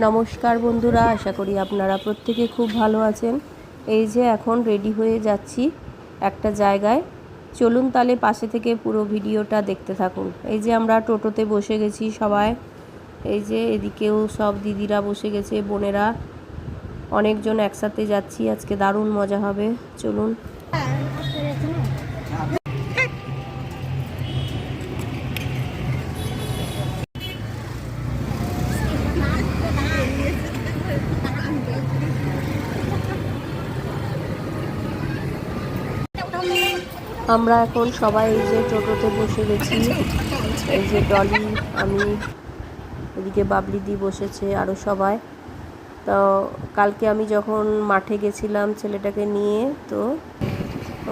নমস্কার বন্ধুরা, আশা করি আপনারা প্রত্যেকে খুব ভালো আছেন। এই যে এখন রেডি হয়ে যাচ্ছি একটা জায়গায়। চলুন তাহলে পাশে থেকে পুরো ভিডিওটা দেখতে থাকুন। এই যে আমরা টোটোতে বসে গেছি সবাই। এই যে এদিকেও সব দিদিরা বসে গেছে, বোনেরা। অনেকজন একসাথে যাচ্ছি, আজকে দারুণ মজা হবে। চলুন আমরা এখন সবাই এই যে টোটোতে বসে গেছি। এই যে ডলি, আমি, এদিকে বাবলি দি বসেছে আরও সবাই। তো কালকে আমি যখন মাঠে গেছিলাম ছেলেটাকে নিয়ে, তো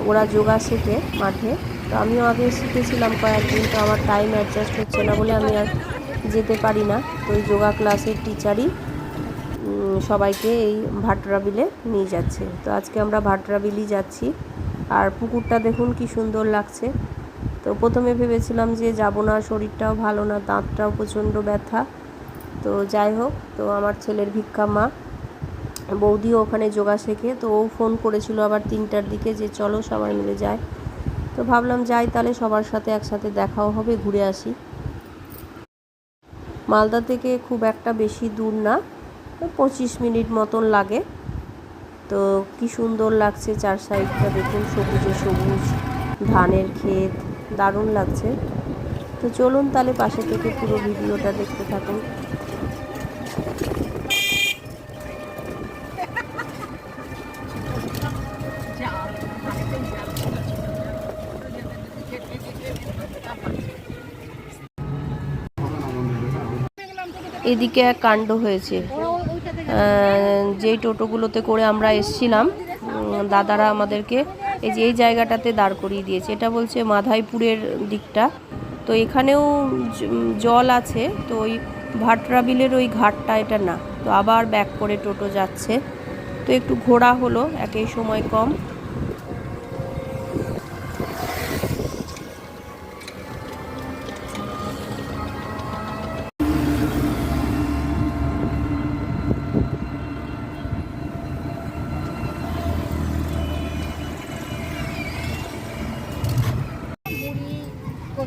ওরা যোগা শেখে মাঠে। তো আমিও আগে শিখেছিলাম কয়েকদিন, তো আমার টাইম অ্যাডজাস্ট হচ্ছে না বলে আমি আর যেতে পারি না। তো ওই যোগা ক্লাসের টিচারই সবাইকে এই ভাটরা বিলে নিয়ে যাচ্ছে। তো আজকে আমরা ভাটরা বিলি যাচ্ছি। আর পুকুরটা দেখুন কি সুন্দর লাগছে। তো প্রথমে ভেবেছিলাম যে যাব না, শরীরটাও ভালো না, দাঁতটাও প্রচণ্ড ব্যথা। তো যাই হোক, তো আমার ছেলের ভিক্ষা মা, বৌদিও ওখানে যোগা শেখে, তো ও ফোন করেছিল আবার তিনটার দিকে যে চলো সবাই মিলে যায় তো ভাবলাম যাই, তাহলে সবার সাথে একসাথে দেখাও হবে, ঘুরে আসি। মালদা থেকে খুব একটা বেশি দূর না পঁচিশ মিনিট মতন লাগে। তো কি সুন্দর লাগছে চার সাইডটা দেখুন, সবুজে সবুজ, ধানের ক্ষেত, দারুণ লাগছে। তো চলুন তাহলে পাশে থেকে পুরো ভিডিওটা দেখতে থাকুন। এদিকে এক কাণ্ড হয়েছে। যেই টোটোগুলোতে করে আমরা এসছিলাম দাদারা আমাদেরকে এই যে এই জায়গাটাতে দাঁড় করিয়ে দিয়েছে। এটা বলছে মাধাইপুরের দিকটা। তো এখানেও জল আছে, তো ওই ভাটরা বিলের ওই ঘাটটা এটা না। তো আবার ব্যাক করে টোটো যাচ্ছে। তো একটু ঘোরা হলো, একই সময় কম।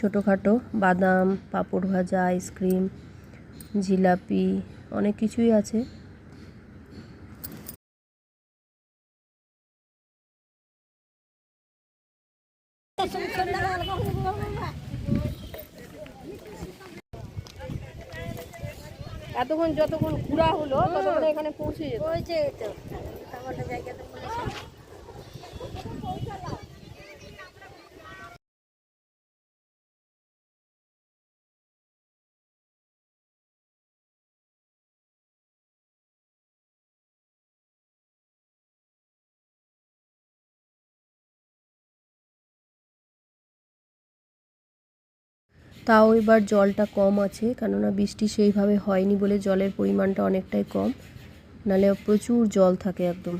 ছোটোখাটো বাদাম পাঁপড় ভাজা আইসক্রিম জিলাপি অনেক কিছুই আছে। এতক্ষণ যতক্ষণ ঘুরা হলো ততক্ষণ এখানে পৌঁছে যেত। ওই যে তাও এবার জলটা কম আছে, কেননা বৃষ্টি সেইভাবে হয়নি বলে জলের পরিমাণটা অনেকটাই কম। নালে প্রচুর জল থাকে একদম।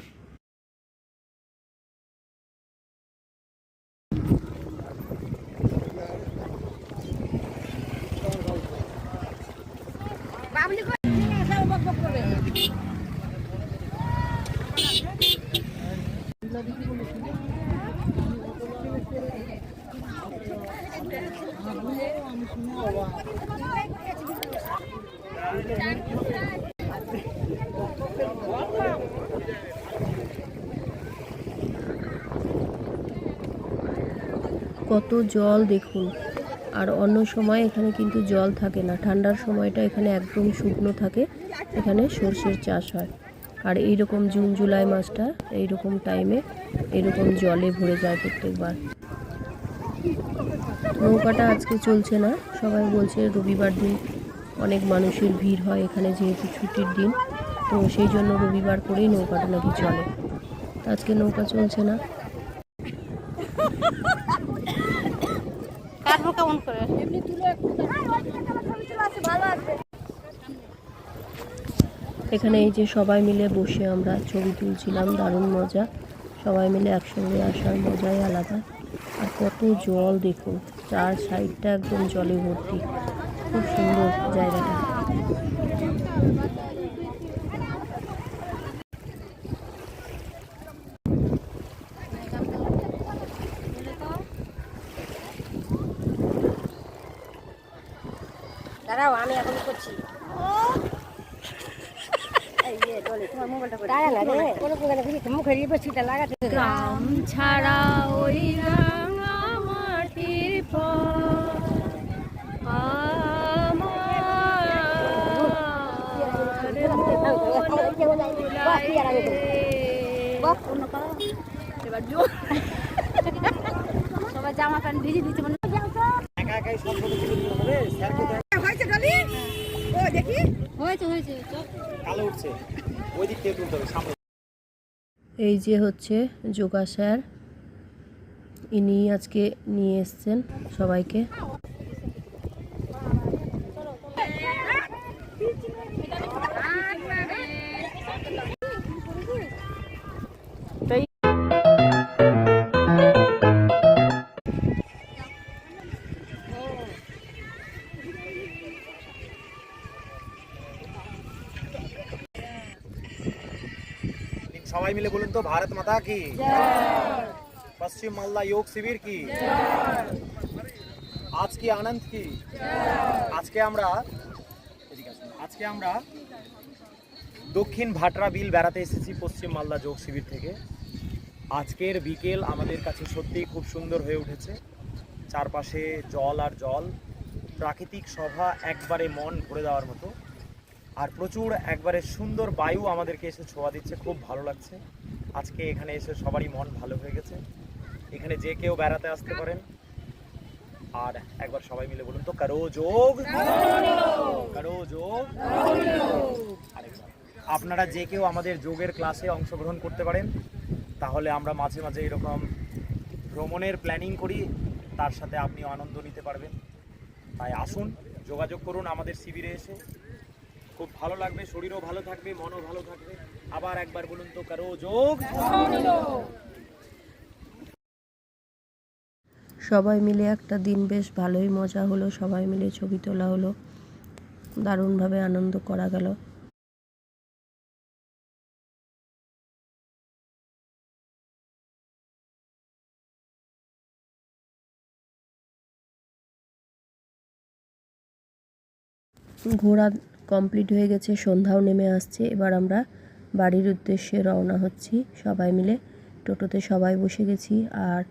কত জল দেখুন। আর অন্য সময় এখানে কিন্তু জল থাকে না। ঠান্ডার সময়টা এখানে একদম শুকনো থাকে। এখানে সর্ষের চাষ হয়। আর এই রকম জুন, জুলাই মাসটা এইরকম টাইমে এরকম জলে ভরে যায় প্রত্যেকবার। নৌকাটা আজকে চলছে না। সবাই বলছে রবিবার দিন অনেক মানুষের ভিড় হয়। এখানে যেহেতু ছুটির দিন তো সেই জন্য রবিবার করেই নৌকাটা নাকি চলে। তো আজকে নৌকা চলছে না। কেমন করে? এখানে এই যে সবাই মিলে বসে আমরা ছবি তুলছিলাম দারুণ মজা। সবাই মিলে একসঙ্গে আসার মজাই আলাদা। আর কত জল দেখুন চার সাইডটা একদম জলে ভর্তি। খুব সুন্দর জায়গাটা। দাঁড়াও আমি এখন করছি গ্রাম ছাড়া ওই রাঙা মাটির পর সবাই জামা প্যান্ট ভিজে দিচ্ছে মানে হয়েছে ডলি ও দেখি হয়েছে হয়েছে কালো উঠছে। ওই দিক থেকে তুলতে হবে সামনে। এই যে হচ্ছে যোগা স্যার। ইনি আজকে নিয়ে এসছেন সবাইকে। সবাই মিলে বলুন তো, ভারত মাতা কি? পশ্চিম মালদা যোগ শিবির কি? আজ কি আনন্দ কি? আজকে আমরা। আজকে আমরা দক্ষিণ ভাটরা বিল বেড়াতে এসেছি পশ্চিম মালদা যোগ শিবির থেকে। আজকের বিকেল আমাদের কাছে সত্যিই খুব সুন্দর হয়ে উঠেছে। চারপাশে জল আর জল। প্রাকৃতিক সভা একবারে মন ভরে দেওয়ার মতো। আর প্রচুর একবারে সুন্দর বায়ু আমাদেরকে এসে ছোঁয়া দিচ্ছে, খুব ভালো লাগছে। আজকে এখানে এসে সবারই মন ভালো হয়ে গেছে। এখানে যে কেউ বেড়াতে আসতে পারেন। আর একবার সবাই মিলে বলুন তো, কারও যোগ? কারও যোগ? আপনারা যে কেউ আমাদের যোগের ক্লাসে অংশগ্রহণ করতে পারেন, তাহলে আমরা মাঝে মাঝে এরকম ভ্রমণের প্ল্যানিং করি। তার সাথে আপনি আনন্দ নিতে পারবেন। তাই আসুন, যোগাযোগ করুন আমাদের শিবিরে এসে। খুব ভালো লাগবে, শরীরও ভালো থাকবে, মনও ভালো থাকবে। আবার একবার বলুন তো, কারও যোগ? সবাই মিলে একটা দিন বেশ ভালোই মজা হলো, সবাই মিলে ছবি তোলা হলো, দারুণভাবে আনন্দ করা গেল। ঘোরা কমপ্লিট হয়ে গেছে, সন্ধ্যাও নেমে আসছে। এবার আমরা বাড়ির উদ্দেশ্যে রওনা হচ্ছি। সবাই মিলে টোটোতে সবাই বসে গেছি। আর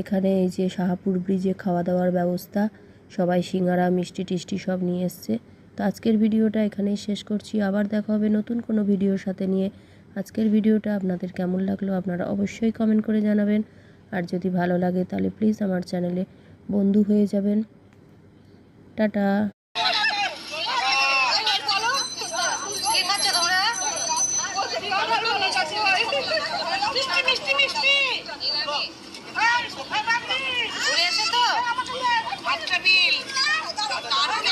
এখানে এই যে শাহাপুর ব্রিজে খাওয়া দাওয়ার ব্যবস্থা, সবাই সিঙ্গারা, মিষ্টি টিষ্টি সব নিয়ে এসছে। তো আজকের ভিডিওটা এখানেই শেষ করছি। আবার দেখা হবে নতুন কোনো ভিডিওর সাথে নিয়ে। আজকের ভিডিওটা আপনাদের কেমন লাগল আপনারা অবশ্যই কমেন্ট করে জানাবেন। আর যদি ভালো লাগে তাহলে প্লিজ আমার চ্যানেলে বন্ধু হয়ে যাবেন। টাটা! মিষ্টি মিষ্টি মিষ্টি। বিল দারুণ